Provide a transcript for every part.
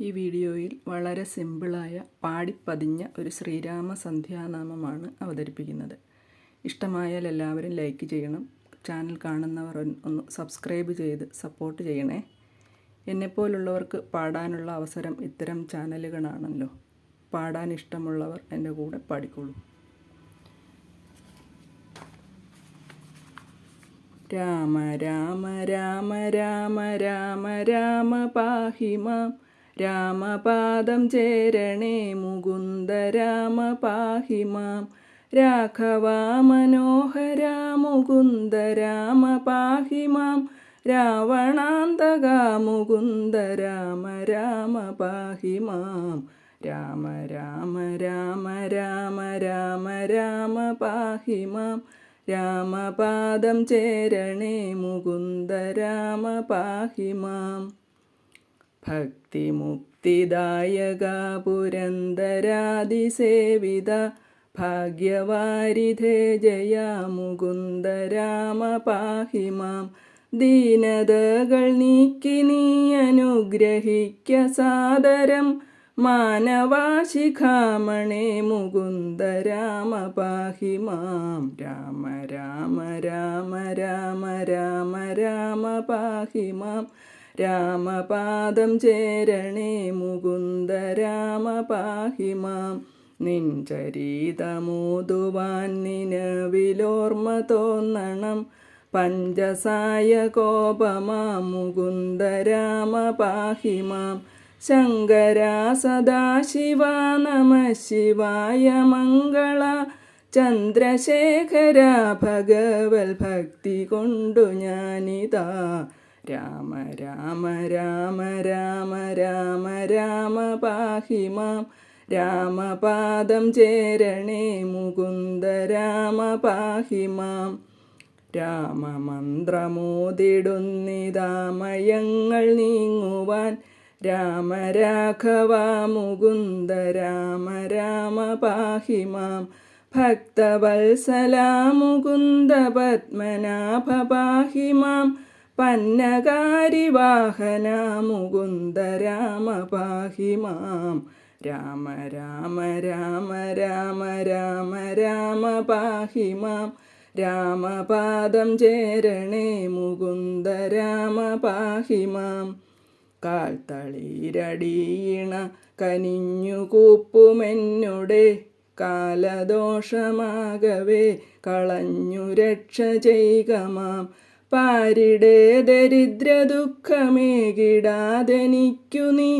ഈ വീഡിയോയിൽ വളരെ സിമ്പിളായ പാടിപ്പതിഞ്ഞ ഒരു ശ്രീരാമ സന്ധ്യാനാമമാണ് അവതരിപ്പിക്കുന്നത്. ഇഷ്ടമായാൽ എല്ലാവരും ലൈക്ക് ചെയ്യണം. ചാനൽ കാണുന്നവർ ഒന്ന് സബ്സ്ക്രൈബ് ചെയ്ത് സപ്പോർട്ട് ചെയ്യണേ. എന്നെപ്പോലുള്ളവർക്ക് പാടാനുള്ള അവസരം ഇത്തരം ചാനലുകളാണല്ലോ. പാടാൻ ഇഷ്ടമുള്ളവർ എന്റെ കൂടെ പാടിക്കോളൂ. രാമ രാമ രാമ രാമ രാമ രാമ പാഹി മാം രാമപാദം ചേരണേ മുകുന്ദ രാമ പാഹി മാം മനോഹര മുകുന്ദ രാമ രാവണാന്തക മുകുന്ദ രാമ രാമ പാഹി മാം രാമ രാമ രാമ രാമ രാമ രാമ പാഹി മാം രാമപാദം ചേരണേ മുകുന്ദ രാമ പാഹി മാം ഭക്തിമുക്തിദായക പുരന്തരാതിസേവിത ഭാഗ്യവാരിധേ ജയ മുകുന്ദ രാമ പാഹി മാം ദീനതകൾ നീക്കി നീ അനുഗ്രഹിക്ക സാദരം. മാനവാശിഖാമണേ മുകുന്ദ രാമ പാഹി മാം രാമ രാമ രാമ രാമ രാമ രാമ പാഹി മാം രാമപാദം ചേരണേ മുകുന്ദ രാമ പാഹിമാം നിൻ ചരീതമോതുവാൻ നിലവിലോർമ്മ തോന്നണം. പഞ്ചസായ കോപമാ മുകുന്ദ രാമ പാഹിമാം ശങ്കരാ സദാശിവ നമ ശിവായ മംഗള. ചന്ദ്രശേഖര ഭഗവൽ ഭക്തി കൊണ്ടു ഞാനിതാ. രാമ രാമ രാമ രാമ രാമ രാമ പാഹിമാം രാമപാദം ചേരണേ മുകുന്ദ രാമ പാഹി മാം. രാമമന്ത്രമോതിടുന്നിതാമയങ്ങൾ നീങ്ങുവാൻ രാമ രാഘവ മുകുന്ദ രാമ രാമ പാഹിമാം ഭക്തവത്സല മുകുന്ദ പത്മനാഭ പാഹി മാം പന്നകാരിവാഹന മുകുന്ദ രാമ പാഹി മാം രാമ രാമ രാമ രാമ രാമ രാമ പാഹി മാം രാമപാദം ചേരണേ മുകുന്ദ രാമ പാഹി മാം കാൽത്തളിരടിയിണ കനിഞ്ഞു കൂപ്പുമെന്നുടെ കാലദോഷമാകവേ കളഞ്ഞു രക്ഷ ചെയ്യുക മാം. പാരിടെ ദരിദ്ര ദുഃഖമേകിടാതെനിക്കു നീ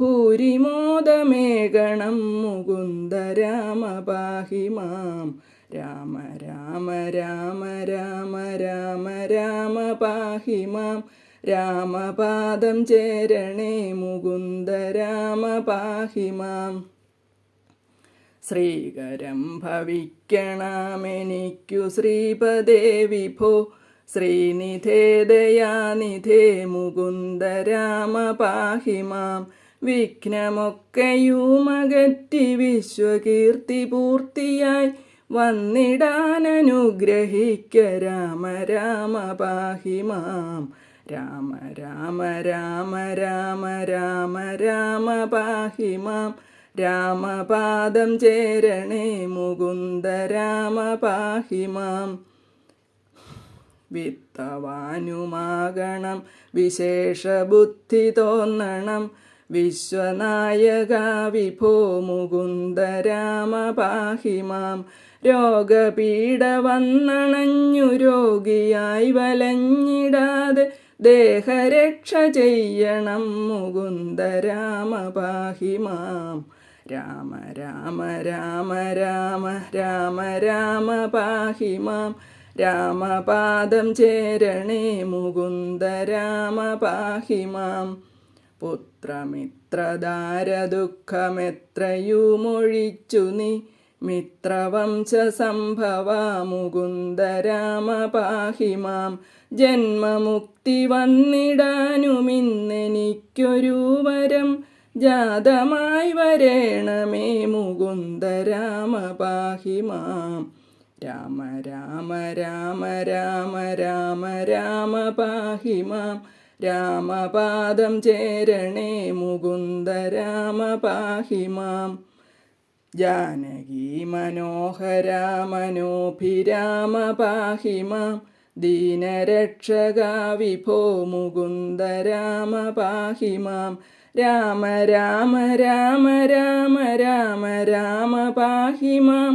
ഭൂരിമോദമേകണം മുകുന്ദ രാമപാഹിമാം പാഹി രാമ രാമ രാമ രാമ രാമ രാമ പാഹിമാം രാമപാദം ചേരണേ മുകുന്ദ രാമ പാഹിമാം ശ്രീകരം ഭവിക്കണമെനിക്കു ശ്രീപദേ വിഭോ. ശ്രീനിധേ ദയാനിധേ മുകുന്ദ രാമ പാഹി മാം വിഘ്നമൊക്കെയുമകറ്റി വിശ്വകീർത്തി പൂർത്തിയായി വന്നിടാനനുഗ്രഹിക്ക രാമ രാമ പാഹി മാം രാമ രാമ രാമ രാമ രാമ രാമ പാഹി മാം രാമപാദം ചേരണേ മുകുന്ദ രാമ പാഹി മാം വിത്തവാനുമാകണം. വിശേഷ ബുദ്ധി തോന്നണം. വിശ്വനായക വിഭോ മുകുന്ദ രാമ പാഹി മാം രോഗപീഡ വന്നണഞ്ഞു രോഗിയായി വലഞ്ഞിടാതെ ദേഹരക്ഷ ചെയ്യണം മുകുന്ദ രാമ പാഹി മാം രാമ രാമ രാമ രാമ രാമ രാമ പാഹി മാം രാമപാദം ചേരണേ മുകുന്ദ രാമപാഹിമാം. പുത്രമിത്രദാരദുഃഖമെത്രയുമൊഴിച്ചു നീ? മിത്രവംശസംഭവ മുകുന്ദ രാമപാഹിമാം. ജന്മമുക്തി വന്നിടാനുമിന്നെനിക്കൊരു വരം ജാതമായി വരേണമേ മുകുന്ദ രാമ പാഹി മാം രാമ രാമ രാമ രാമ രാമ രാമ പാഹിമാം രാമപാദം ചേരണേ മുകുന്ദ രാമ പാഹിമാം ജാനകി മനോഹര മനോഭിരാമ പാഹിമാം ദീനരക്ഷക വിഭോ മുകുന്ദ രാമ പാഹിമാം രാമ രാമ രാമ രാമ രാമ രാമ പാഹി മാം.